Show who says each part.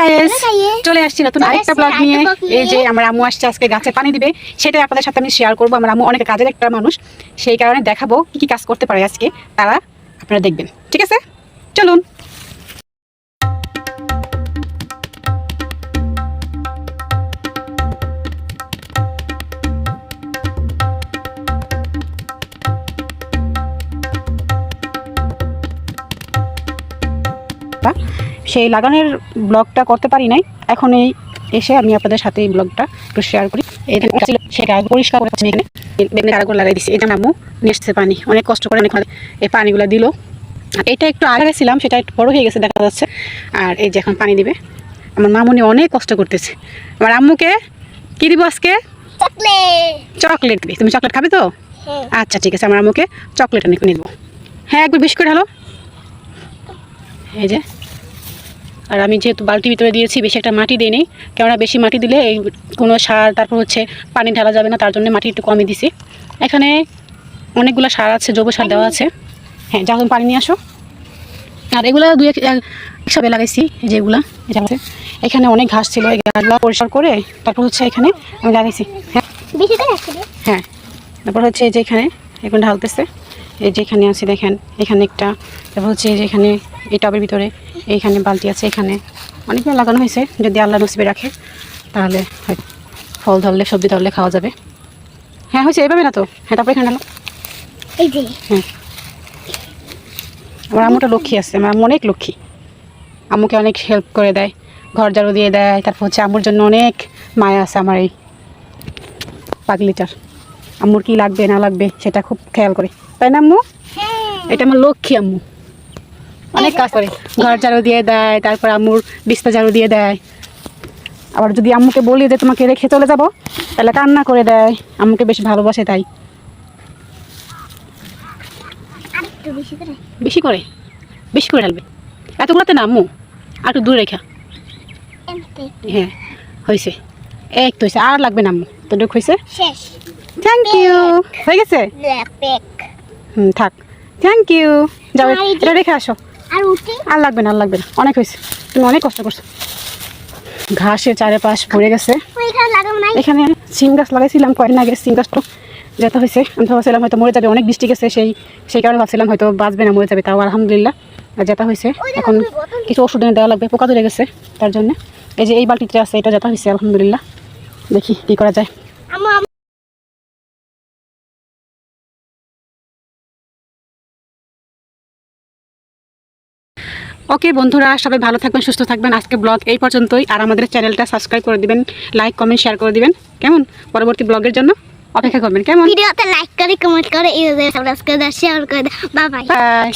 Speaker 1: Guys চলে আসছি নতুন আরেকটা ব্লগ নিয়ে। এই যে। আমার আম্মু আসছে আজকে গাছে পানি দিবে। সেটাই আপনাদের সাথে আমি শেয়ার করব। আমার আম্মু অনেক কাজের একটা মানুষ। সেই কারণে দেখাবো কি কি কাজ করতে পারে আজকে। তারা আপনারা দেখবেন। সেই লাগানোর ব্লগটা করতে পারি নাই। এখন এই এসে আমি আপনাদের সাথে এই ব্লগটা একটু শেয়ার করি। এখানে সেটা পরিষ্কার করে এখানে। বেগুনের কারাগুলো লাগাই দিচ্ছি এটা আম্মু নিয়ে এসছে পানি। অনেক কষ্ট করে অনেক এই পানিগুলো দিল। এটা একটু আগে ছিলাম সেটা একটু বড় হয়ে গেছে দেখা যাচ্ছে। আর এই যে এখন পানি দিবে। আমার মামুনি অনেক কষ্ট করতেছে। আমার আম্মুকে কী দিব আজকে?
Speaker 2: চকলেট।
Speaker 1: চকলেট দিবি। তুমি চকলেট খাবে তো?
Speaker 2: হ্যাঁ।
Speaker 1: আচ্ছা ঠিক আছে। আমার আম্মুকে চকলেট এনে নিব। হ্যাঁ একবার বেশি করে হ্যালো এই যে আর আমি যেহেতু বালতি ভিতরে দিয়েছি বেশি একটা মাটি দিই দিইনি। কেননা বেশি মাটি দিলে এই কোনো সার তারপর হচ্ছে পানি ঢালা যাবে না তার জন্য মাটি একটু কমই দিছি। এখানে অনেকগুলো সার আছে জৈব সার দেওয়া আছে। হ্যাঁ তুমি পানি নিয়ে আসো। আর এগুলো দুই এক হিসাবে লাগাইছি এই যে এগুলা এটা আছে এখানে অনেক ঘাস ছিল এই ঘাসগুলো পরিষ্কার করে তারপর হচ্ছে এখানে আমি লাগাইছি। হ্যাঁ হ্যাঁ তারপর হচ্ছে এই যে এখানে এখন ঢালতেছে। এই যে এখানে আছে দেখেন এখানে একটা তারপর হচ্ছে এই যে এখানে এই টবের ভিতরে এইখানে বালতি আছে এখানে অনেকগুলো লাগানো হয়েছে যদি আল্লাহ নসিবে রাখে তাহলে হয় ফল ধরলে সবজি ধরলে খাওয়া যাবে। হ্যাঁ হয়েছে এইভাবে না তো? হ্যাঁ তারপর এখানে
Speaker 2: এই যে।
Speaker 1: হ্যাঁ। আমার আম্মুটা লক্ষ্মী আছে আমার অনেক লক্ষ্মী। আম্মুকে অনেক হেল্প করে দেয় ঘর ঝাড়ু দিয়ে দেয় তারপর হচ্ছে আম্মুর জন্য অনেক মায়া আছে আমার এই পাগলিটার। আম্মুর কি লাগবে না লাগবে সেটা খুব খেয়াল করে। তাই না আম্মু?
Speaker 2: হ্যাঁ।
Speaker 1: এটা আমার লক্ষ্মী আম্মু। অনেক কাজ করে। ঘর ঝাড়ু দিয়ে দেয় তারপর আম্মুর বিস্তা ঝাড়ু দিয়ে দেয়। আবার যদি আম্মুকে বলি যে তোমাকে রেখে চলে যাব? তাহলে কান্না করে দেয়। আম্মুকে বেশ ভালোবাসে তাই।
Speaker 2: বেশি করে।
Speaker 1: বেশি করে? ঢালবে? এতগুলোতে না আম্মু? আর একটু দূরে রেখা। হ্যাঁ হয়েছে এক তো হয়েছে আর লাগবে না আম্মু। তোটুক হয়েছে
Speaker 2: শেষ।
Speaker 1: থ্যাংক ইউ হয়ে গেছে? হুম থাক। থ্যাংক ইউ যাও এটা রেখে আসো।
Speaker 2: আর
Speaker 1: লাগবে না আর লাগবে না। অনেক হয়েছে। তুমি অনেক কষ্ট করছ। ঘাসের চারিপাশ ভরে গেছে। এখানে সিম গাছ লাগাইছিলাম কয়েকদিন আগে সিম গাছটা। যেটা হয়েছে আমি ভাবছিলাম হয়তো মরে যাবে। অনেক বৃষ্টি গেছে সেই সেই কারণে ভাবছিলাম হয়তো বাঁচবে না মরে যাবে। তাও আলহামদুলিল্লাহ। আর যেটা হয়েছে এখন কিছু ওষুধ এনে দেওয়া লাগবে পোকা ধরে গেছে তার জন্য। এই যে এই বালতিতে আছে এটা যেটা হয়েছে আলহামদুলিল্লাহ। দেখি কী করা যায়। ওকে বন্ধুরা সবাই ভালো থাকবেন সুস্থ থাকবেন। আজকে ব্লগ এই পর্যন্তই। আর আমাদের চ্যানেলটা সাবস্ক্রাইব করে দিবেন লাইক কমেন্ট শেয়ার করে দিবেন। কেমন? পরবর্তী ব্লগের জন্য অপেক্ষা করবেন। কেমন?
Speaker 2: ভিডিওতে লাইক করে কমেন্ট করে ইউজার সাবস্ক্রাইব করে শেয়ার করে বাই বাই
Speaker 1: বাই।